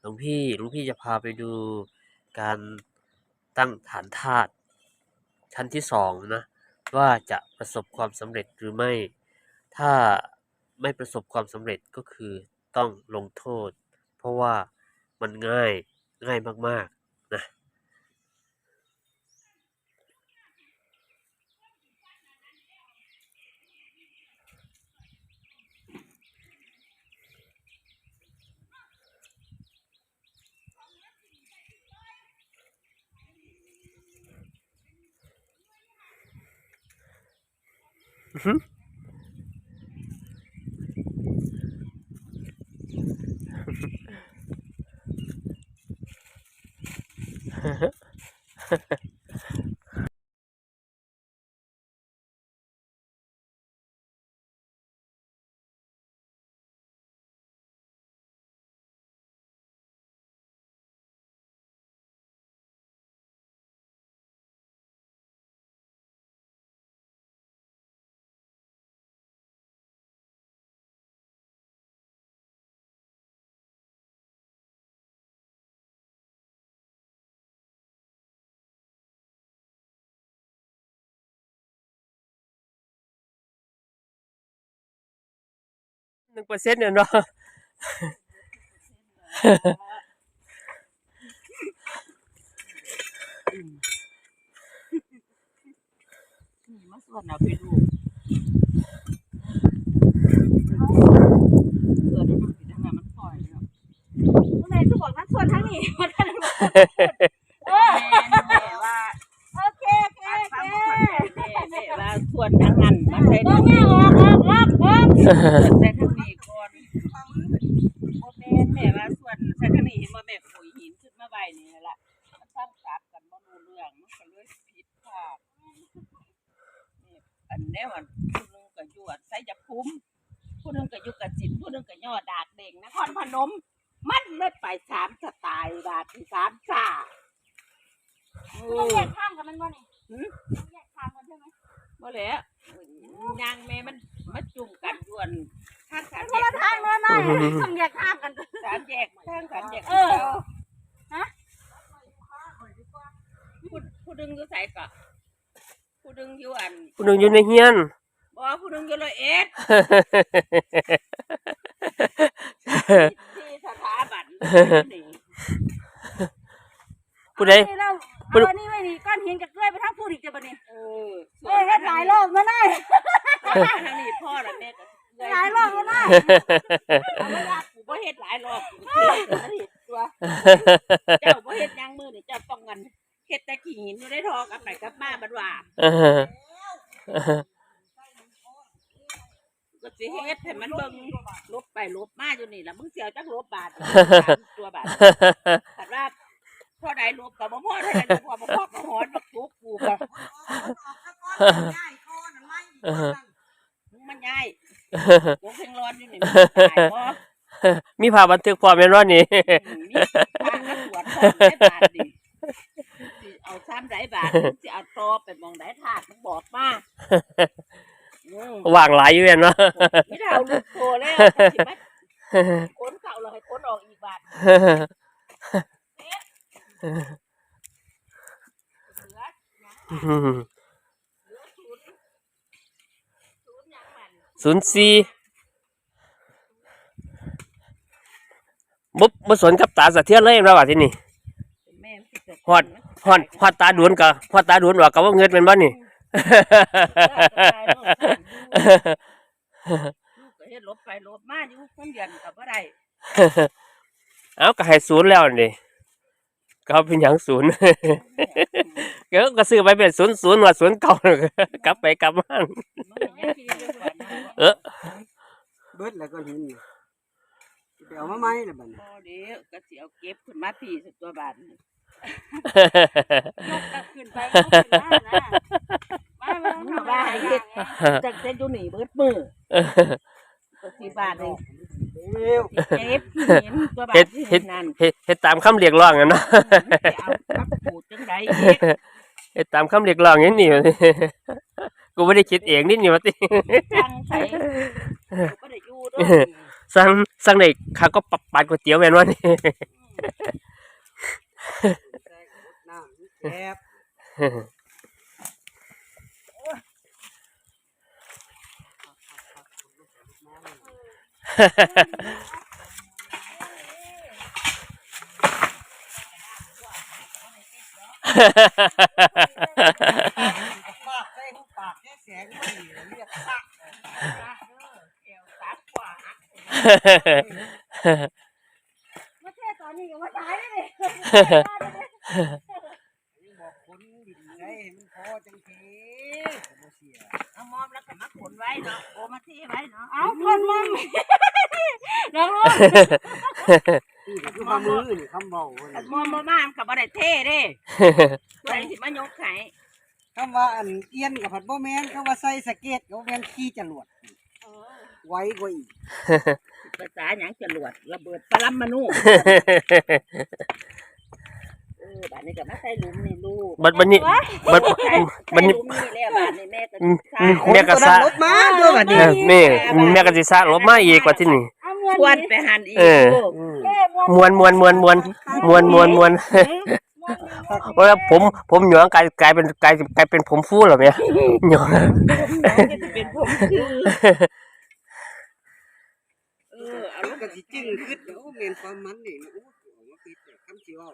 หลวงพี่หลวงพี่จะพาไปดูการตั้งฐานธาตุชั้นที่สองนะ ว่าจะประสบความสำเร็จหรือไม่ ถ้าไม่ประสบความสำเร็จก็คือต้องลงโทษ เพราะว่ามันง่ายง่ายมาก ๆ นะ ห นึ่งเปอร์เซ็นต์เนี่ยเนาะนี่มาส่วนเอาไปดูเกิดอะไรขึ้นทางนั้นมันปล่อยแล้วผู้ใดจะบอกนัดส่วนทั้งนี้ว่าท่านบอกเออแม่แม่ว่าโอเคโอเคโอบ่เคค่อยได้แม่แม่ว่าส่วนทางนั้นมันใช้ต้องแม่ออ ออกออกออกแต่ทางนี้ก่อนโอแม่แม่ว่าส่วนแต่ทางนี้เห็นบ่แม่ปุ๋ยหินขึ้นมาไว้นี่แหละมันตั้งกลับกันบ่รู้เรื่องมันก็เลยผิดพลาดนี่อันแนี้มันผู้หนึงก็อยู่อันไสยภูมิผู้หนึงก็อยู่กับจิตผู้หนึงก็ย่อดากเด่งนครพนม มันเลยไปสามสไตล์บาทที่สามซ่าเอต้องอแยกข้ามกันมันบ่นี่หืมต้องแยกข้ามกันใช่ไหมบ่แหล้ว ยางแม่มันมาจุ่มกันด่วนทางสามคแยนกละทางเนาะนายต้องแยกข้ามกัน สามแยกทางสามแยกเออ ฮะผู้ผู้ดึงอยู่ใส่ก็ผู้ดึงอยู่อันผู้หนึ่งอยู่ในเฮียน บ่ผู้ดึงอยู่ร้อยเอ็ดที่สถาบันนี่ผู้ใด เอานี่เราเอาอันนี้ไว้นี่ก้อนหินกับเกลือไปทั้งพูดอีกจะบ่นี่เออส่ว เอ้ยเฮ็ดหลายรอบมาได้ทางนี้พ่อละแม่ก็หลายรอบมาได้เอาเวลากูบ่เฮ็ดหลายรอบกูเฮ็ดตัว เจ้าบ่เฮ็ดหยังมือนี่เจ้าต้องกันเฮ็ดแต่ขี้หินอยู่ได้ทอกลับไปกลับมาบัดว่าเออก็สิเฮ็ดให้มันเบิ่งลบไปลบมาอยู่นี่ล่ะมึงสิเอาจักลบบาทตัวบาทคันว่าพอได้ลบก็บ่พอได้ลบพอบ่พอก็หอนบักทุกกูก็ มึงมันย้ายกูเพ่งร้อนอยู่นี่มึงตายบ่มีภาพบันทึกพร้อมแม่นบ่นี่มีทางมาตรวจพร้อมได้บาทดิสิเอาซ้ำได้บาทมึงสิเอาตอไปมองได้ทาดมึงบอกมาอืมว่างหลายอยู่แม่นเนาะไม่ได้เอาลูกโตแล้วสิมาขนเก่าเราให้ขนออกอีกบาทเหลือเหลือศูนย์ศูนย์หยังมัน ศูนย์สี่บ่บ่สนกับตาสะเทือนเลยแม่นว่าที่นี่แม่มันสิเกิดฮอดฮอดฮอดตาดวนก็ฮอดตาดวนว่าก็บ่เงินแม่นบ่นี่ลูกก็เฮ็ดลบไปลบมาอยู่คนเดือนก็บ่ได้เอาก็ให้ศูนย์แล้วนี่ก็เอาเป็นหยังศูนย์ ก็ก็ซื้อไปเป็นศูนย์ศูนย์ว่าศูนย์เก่ากลับไปกลับมามันก็ยังคิดอยู่ว่านะเออเบิดแล้วก็เห็นนี่ไปเอามาไหมล่ะบัดนี้บ่เด้อก็สิเอาเก็บขึ้นมาพี่สักตัวบาทนี่ยกกลับขึ้นไปยกขึ้นมานะมามาทำว่าเฮ็ดจักเส้นอยู่นี่เบิดมือก็สิบาทนี่เร็วเก็บเห็นตัวบาเฮ็ทดที่เฮ็ดนั่นเฮ็ดเฮ็ดตามคำเรียกร้องอะเนาะสิเอากับปูดจังไดอีกเฮ็ด ตามคำเรียกร้องอย่างนี้กูไม่ได้คิดเองนี่นี่ว่าติจังไสก็ได้อยู่เด้วยสั่งสั่งได้ข้าก็ปรับปานก๋วยเตี๋ยวแม่นว่านี่อืม ใส่รถน้ำแซ่บ ปากใส่หูปากแค่แสงไม่ดีเรียกปาก เกี่ยวซักกว่า มาเทศตอนนี้ก็ว่าตายได้เลยบอกคนดินได้มันพอจังเทบ่เสียเอามอมแล้วก็มาขนไว้เนาะโอมาที่ไว้เนาะเอาคนมองน้องลูกนี่ก็คือความมือนี่คำเบาเว้ยมอมบ่มามกับบ่ได้เท่เด้ตัวสิมายกไข่คำว่าอันเอียนกับผัดบ่แม่นคำว่าใส่สะเก็ตกับบ่แม่นขี่จรวด ไว้กว่าอีกภาษาหยังจรวดระเบิดปรัมมนูเออบัดนี้ก็มาใส่หลุมนี่ลูกบัดบัดนี้บัดใส่บัดหนี้ลุมนี่แล้วบัดนี้แม่ก็อืมใส่อืมแม่ก็สะรถมาด้วยบัดเอนี้อนี่แม่ก็สิซะลบมาอีกกว่าที่นี่เอาเงินควรไปหันอีกเออลูกอืมเท่มมวนมวนมวนมวนมวนมวนมวนเพราะว่าผมผมหยองกลายกลายเป็นกลายกลายเป็นผมฟูเหรอแม่หยองน้องก็จะเป็นผมคือเออเอาเอาลู กก็สิจึงขึ้นโอ้แม่นความมันนี่โอ้เอามาผิดเนี่ยคำสิเว้า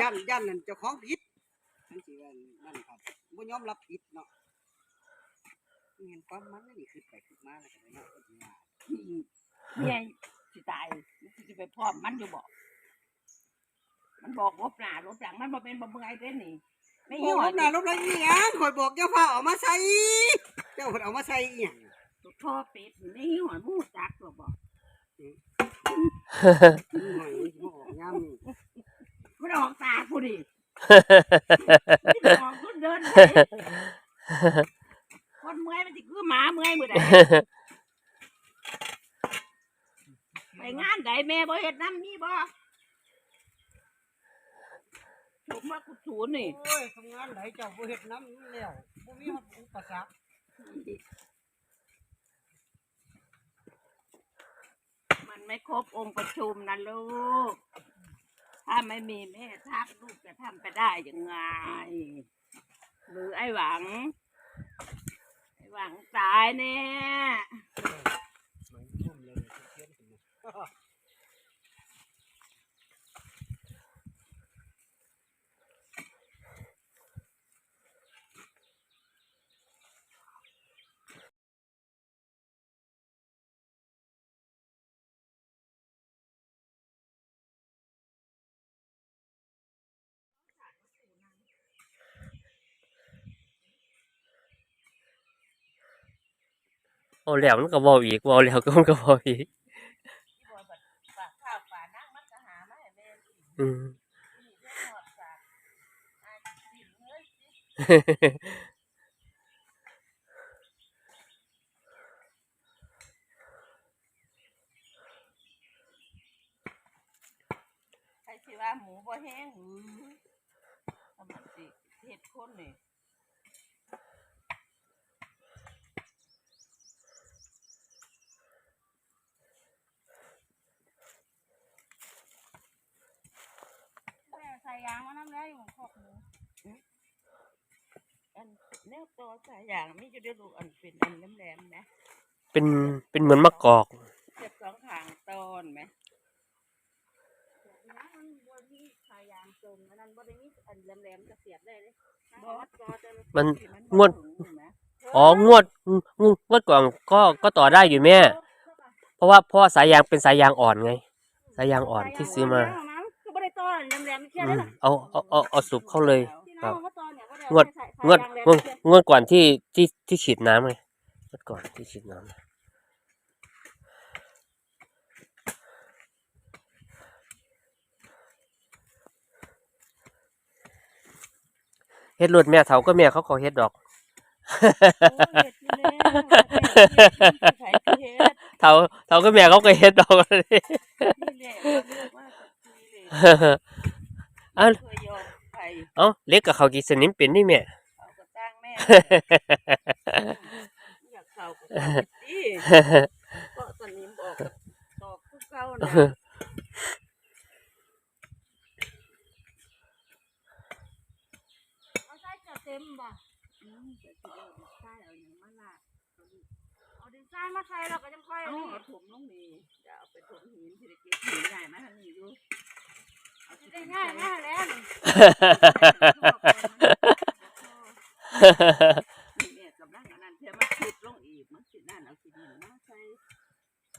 ย่านย่านนั่นเจ้าของผิดคำสิว่านั่นครับบ่ยอมรับผิดเนาะแม่นความมันนี่ขึ้นไปขึ้นมาแล้วก็ได้เนาะก็สิว่าเมียสิตายสิไปพร้อมมันอยู่บอก มันบอกลบหน้าลบหลังมันบ่เป็นบ่เมื่อยเด้นี่ไม่โอ้ย่ลอยบหน้าลบหลังอีหยังข่อยบอกเจ้าพาเอามาใส่เจ้าเพิ่นเอามาใส่อีหยังท่อเป็ดนี่ไม่ย่อยมูจักหรอกบอกนี่หน่อย มันสิมาออกยามนี่มันออกตาผู้ดิออกคนเดินคนเมื่อยมันสิคือหมาเมื่อยหมื้อใดไปงานใดแม่บ่เฮ็ดน้ำมีบ่ผมว่ากูศูนย์นี่โอ้ยทำงานไหนเจ้าบ่เฮ็ดน้ำแล้วบ่มีอุปสรรค มัน ไม่ครบองค์ประชุมนะลูก ถ้าไม่มีแม่ทักลูกจะทำไปได้ยังไง หรือไอ้หวัง ไอ้หวังตายแน่ เอาแล้วมันก็เว้าอีกเว้าแล้วก็มันก็เว้าอีกฝากข้าวฝานั่งมันก็หามาให้แม่กินอืม นี่เรื่องหอดฝากอาสิเฮ้ยใครสิว่าหมูบ่แห้งหือทำมันสิเฮ็ดคนนี่ แม่ใส่ ยางมาน้ำได้อยู่ขอบหมูอันแนวตัวสายอย่างมีอยู่ในลูกอันเป็นอันแหลมๆนะเป็นเป็นเหมือนมะกอกเจ็บสองข้างต้นไหมนะมันบนที่ใส่ยางจมอันนั้นบนนี้อันแหลมๆจะเสียบได้เลยบอสก็จะมันที่งวดบ่ถึงไหมอ๋องวดงงงวดก่อนก็ก็ต่อได้อยู่แม่ เพราะว่าเพราะว่าสายยางเป็นสายยางอ่อนไง สายยางอ่อนที่ซื้อมาก็ไม่ได้ต่อ แหลมๆแค่อืนั้นมแหละเอาเอาเอาเอาสูบเข้าเลย ที่น้องเขาต่อเนี่ยก็ได้งวด ใส่งวดใส่ยางแหลมงวดแค่งวดก่อนที่ที่ที่ฉีดน้ำไงงวดก่อนที่ฉีดน้ำเฮ็ดรวดแม่เฒ่าก็แม่เขาขอเฮ็ดดอก โอ้ยเฮ็ดอยู่แล้วใครสิเฮ็ดเฒ่าเฒ่าก็แม่เขาก็เฮ็ดดอกเลย นี่แหละว่าลูกว่าสักที เอาเอเาเล็กกับเขากี่สนิมเป็นนี่แม่ เขาก็จ้างแม่อยากเขาก็ต้นิดดิก็ตอนนี้บอกบอกผู้เก่านะเอาใส่จะเต็มบ่อืเอาอายมาใช้เราก็จะค่อยเอาเอามาถมงนี่จะเอาไปถมหินที่ได้ก็หินใหญ่มาทางนี้ดู ได้ง่าง่ายยง่ายแล้วนี่นี่เนี่ยกำลังอันนั้นเธอมาขุดลงอีกมันสินั่นเอาสิดินมาใส่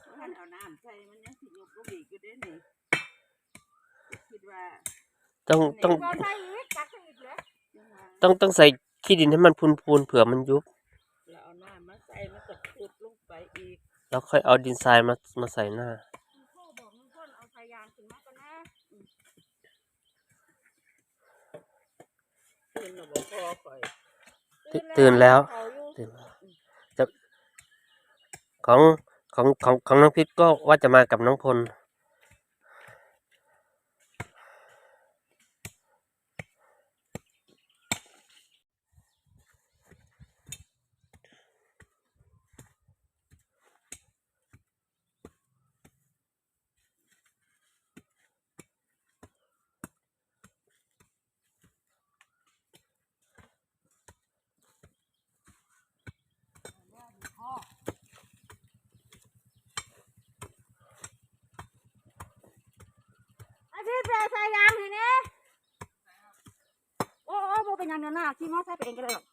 เพราะท่านเอาน้ำใส่มันยังสิยกลงอีกอยู่เด้นี่คิดว่าต้องต้องบ่ใส่อีกจักอีกเลยจังว่าต้องต้องใส่ขี้ดินให้มันพูนๆเผื่อมันยุบเราเอาน้ำมาใส่มันก็ขุดลงไปอีก แล้วค่อยเอาดินทรายมามาใส่หน้า พ่อบอกมึงคนเอาสายยางขึ้นมาก่อนนะ ตื่นเราบอก พ่อคอยตื่นตื่นแล้ว เขาอยู่ตื่นแล้วจะของของของของน้องพิษก็ว่าจะมากับน้องพล ไใส่ยางทีนี้โอ้โอ้บ่เป็นยางเนื้อหน้าขี่มอไซค์ไปเองก็ได้หรอก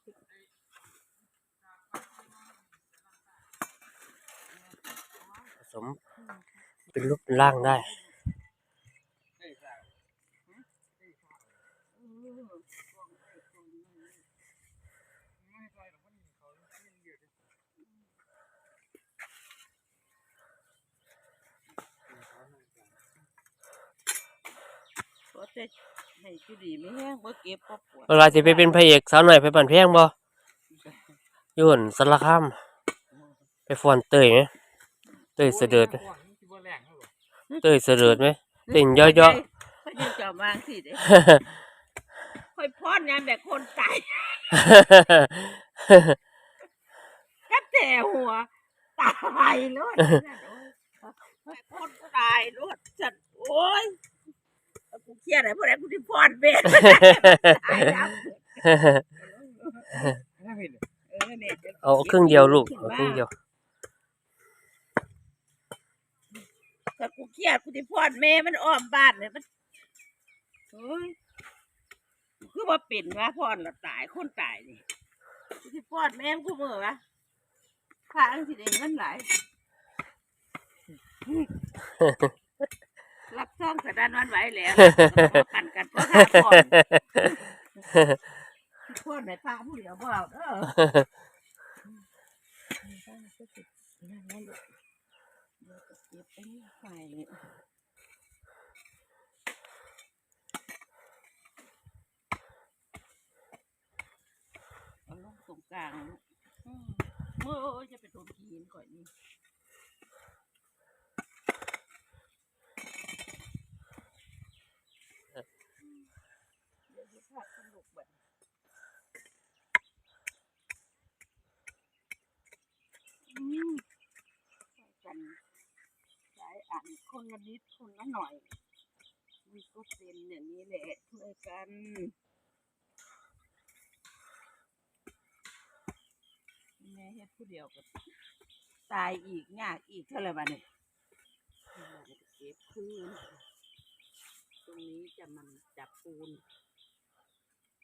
ผสมเป็นรูปร่างได้ เพราะแต่ ให้จุดีไม่แห้งบ่เก็บบ่ปวดเวลาจะไปเป็นพระเอกสาวหน่อยไปปั่นแพงบ่อยุ่นสารคามไปฟอนเตยไหมเตยเสด็จไหมเตยเสด็จไหมเต้นเยอะเขาจะจอมวางสิเด้ๆ ค่อยพอดยามแบบคนตายแค่แต่หัว ตายโลดโอ้ยคนตายโลดจัดโอ้ยเอา กูเครียดอะไรพวกนั้นกูที่พอดเบ็ดตายแล้วเออเนี่ยจะเอาครึ่งเดียวลูกเอาครึ่งเดียวถ้ากูเครียดกูที่พอดแม่มันอ้อมบ้านเนี่ยมันโอ้ยคือว่าเป็นวะพอดและตายคนตายนี่กูที่พอดแม่มนกูมือวะข้างสิเด้เงินหลาย รับซ่องสะดานวันไหวแล้วกันกันเพราะข้าพอดพอดในพาผู้เดียวบ่เอาเด้อนั่นนั่นลูกเดี๋ยวจะเก็บไอ้นี่ใส่นี่เอาลงตรงกลางลูกอืมเมื่อจะเป็นตัวหินก่อนนี่ เดี๋ยวจะพาสนุกแบบอืมใส่ กันหลายอันคนละนิดคนละหน่อยมีก็เป็นอย่างนี้แหละช่วยกันแม่เฮ็ดผู้เดียวก็ตายอีกยากอีกเท่าไหร่บ้านี่เก็บคืนตรงนี้จะมันจับปูน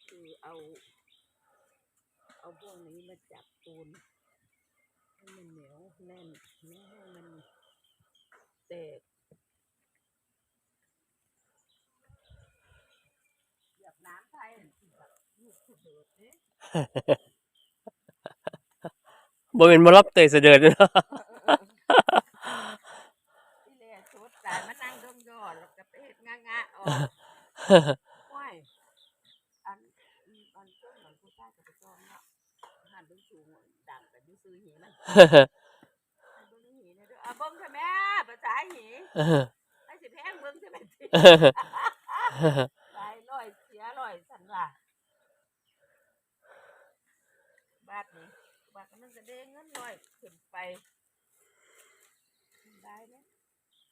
คือเอา เอาพวกนี้มาจับปูน ให้มันเหนียวแน่นไม่ให้มันแตกเหยียบน้ำไทยสิแบบลูกผู้เดือดเด้บ่เป็นมารับเตยเสด็จเนาะที่แรกชุดตายมานั่งดมยอดแล้วก็ไปเฮ็ดงางะออกว้ายอันอืมอันต้นเหมือนผู้ชายกับผู้ชายเนาะ หันดูสูงดังแต่ดูซื้อหีมันไอ้เบิ้งหีนะเด้ออะเบิ้งใช่ไหมภาษาหีไอ้สิแพงเบิ้งใช่ไหมสิหลายร้อยเสียร้อยสันว่าบาทนี้บาทมันจะได้เงินร้อยขึ้นไปได้ไหม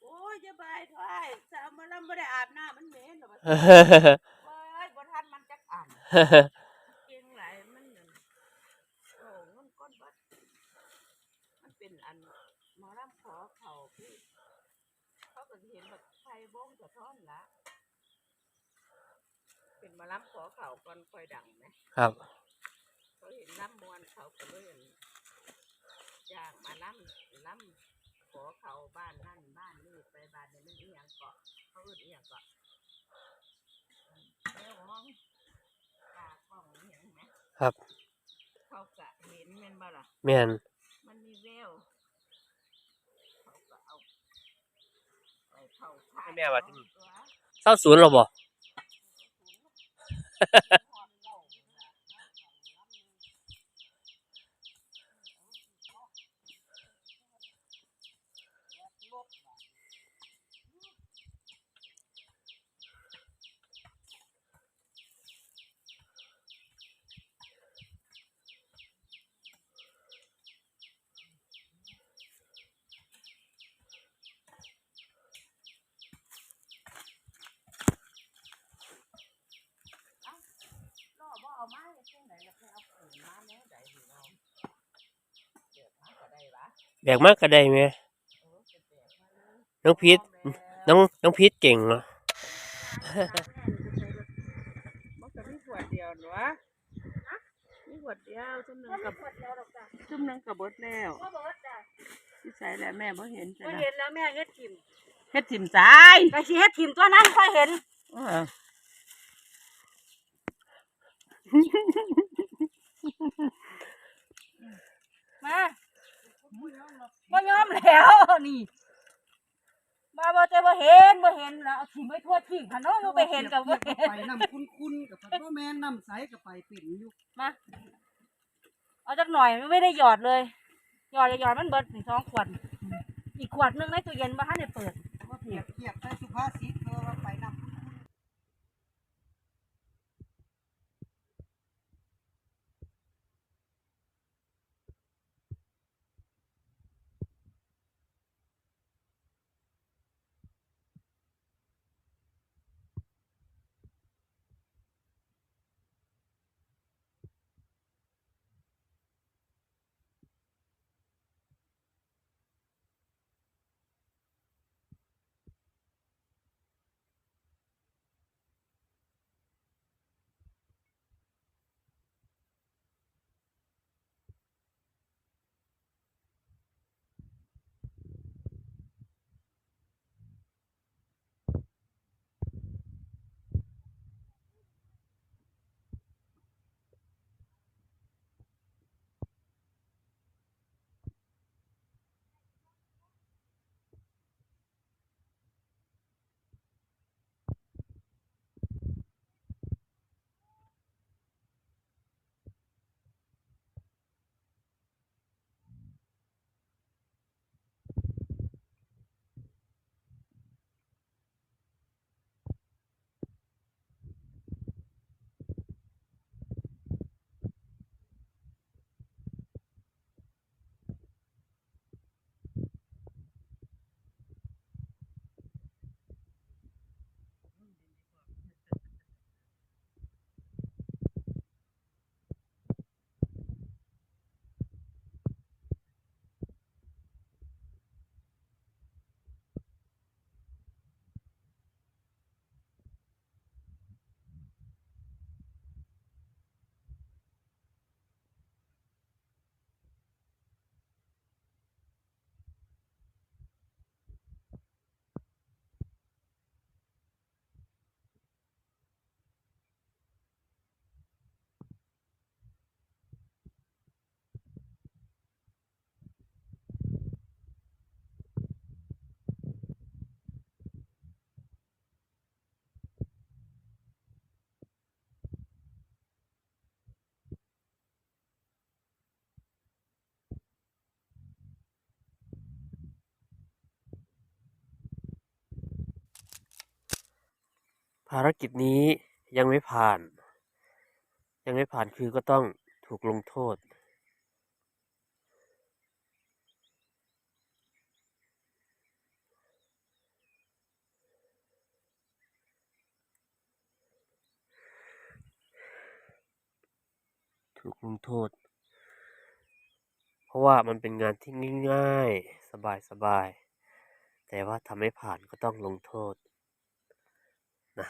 โอ้ยจะบายถอยจะเอามาแล้วไม่ได้อาบน้ำมันเหม็นหรอวะเว้ยบ่ทันมันจักอ่านเก่งหลาย ท่อนละ เป็นหมาล้ำขอเขาก่อนค่อยดังไหมครับเขาเห็นล้ำมวนเขาก็เลยอั่นจ้างมาล้ำล้ำขอเขาบ้านนั่นบ้านนี่ไปบ้านนี้มันอีหยังเกาะเขาเอื่นอีหยังเกาะแมวมองตากล้องอีหยังไหมครับ เขากะเห็นแม่นบ่ล่ะแม่น มันมีแววเขาก็เอาไปเข้าค่าย แม่ว่าที่เขนี่ตัวเศร้าศูนย์แล้วบ่ ล่อบ่เอามาเฮ็ดจังไดล่ะไปเอาปืนมาแนวใดนี่เนาะเกิดมาก็ได้วะ แบกมากก็ได้ไหมเออจะแบกมาเลยน้องพีทน้องน้องพีทเก่งเนาะมันก็มีขวดเดียวหนูวะมีขวดเดียวจุ่มหนึงกับขวดเดียวดอกจ้ะจุ่มหนึงกับเบิดแล้วบ่เบิดจ้ะที่ใส่แล้วแม่บ่เห็นจ้ะบ่นะเห็นแล้วแม่เฮ็ดทิมเฮ็ดถิ่มสายก็สิเฮ็ดทิมตัวนั้นค่อยเห็นเออมา บ่ยอมแล้วนี่มาบ่แต่บ่เห็นบ่เห็นแล้วเอาทิมไว้ทั่วทิ้งพะเนาะบ่ไปเห็นก็บ่เห็นไปน้ำคุ้นๆกับพัดว่าแม่นน้ำใสกับไปเป็นอยู่มาเอาจักหน่อยไม่ได้หยอดเลยหยอดหยอดมันเบิดถึงสองขวดอีกขวดหนึงในตู้เย็นบ่ทันได้เปิดว่าเปรียบเทียบใช้สุภาษิต ภารกิจนี้ยังไม่ผ่าน ยังไม่ผ่านคือก็ต้องถูกลงโทษ ถูกลงโทษ เพราะว่ามันเป็นงานที่ง่าย ๆ สบายๆ แต่ว่าทำไม่ผ่านก็ต้องลงโทษ นะ